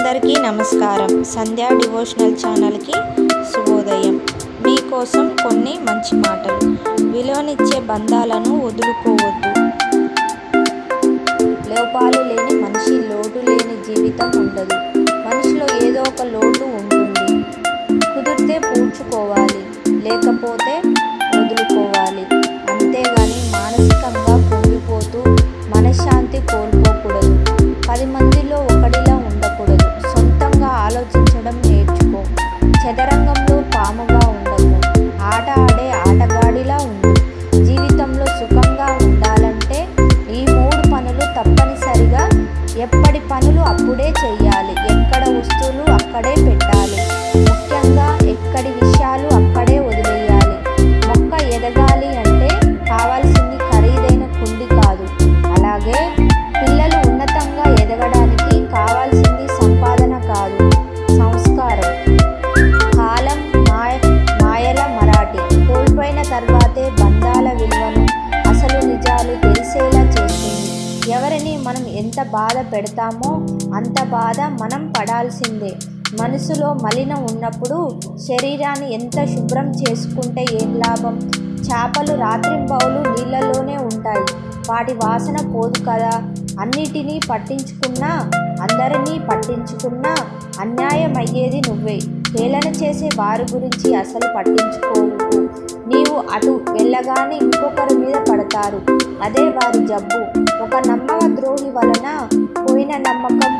అందరికీ నమస్కారం. సంధ్యా డివోషనల్ ఛానల్కి శుభోదయం మీకోసం కొన్ని మంచి మాటలు. విలువనిచ్చే బంధాలను వదులుకోవద్దు. లోపాలు లేని మనిషి లోటు లేని జీవితం ఉండదు. మనిషిలో ఏదో ఒక లోటు అప్పుడే చెయ్యాలి. ఎక్కడ వస్తువులు అక్కడే పెట్టాలి. ముఖ్యంగా ఎక్కడి విషయాలు అక్కడే వదిలేయాలి. మొక్క ఎదగాలి అంటే కావాల్సింది ఖరీదైన కుండి కాదు. అలాగే పిల్లలు ఉన్నతంగా ఎదగడానికి కావాల్సింది సంపాదన కాదు. సంస్కారం. కాలం మాయ మాయల మరాఠీ. కోల్పోయిన తర్వాత మనం ఎంత బాధ పెడతామో అంత బాధ మనం పడాల్సిందే. మనసులో మలినం ఉన్నప్పుడు శరీరాన్ని ఎంత శుభ్రం చేసుకుంటే ఏం లాభం? చేపలు రాత్రింబవులు నీళ్ళలోనే ఉంటాయి. వాటి వాసన పోదు కదా. అన్నిటినీ పట్టించుకున్నా అందరినీ పట్టించుకున్నా అన్యాయం అయ్యేది నువ్వే. హేళన చేసే వారి గురించి అసలు పట్టించుకో నీవు అటు వెళ్ళగానే ఇంకొకరి మీద పడతారు. అదే వారి జబ్బు. ఒక నమ్మక ద్రోహి వలన పోయిన నమ్మకం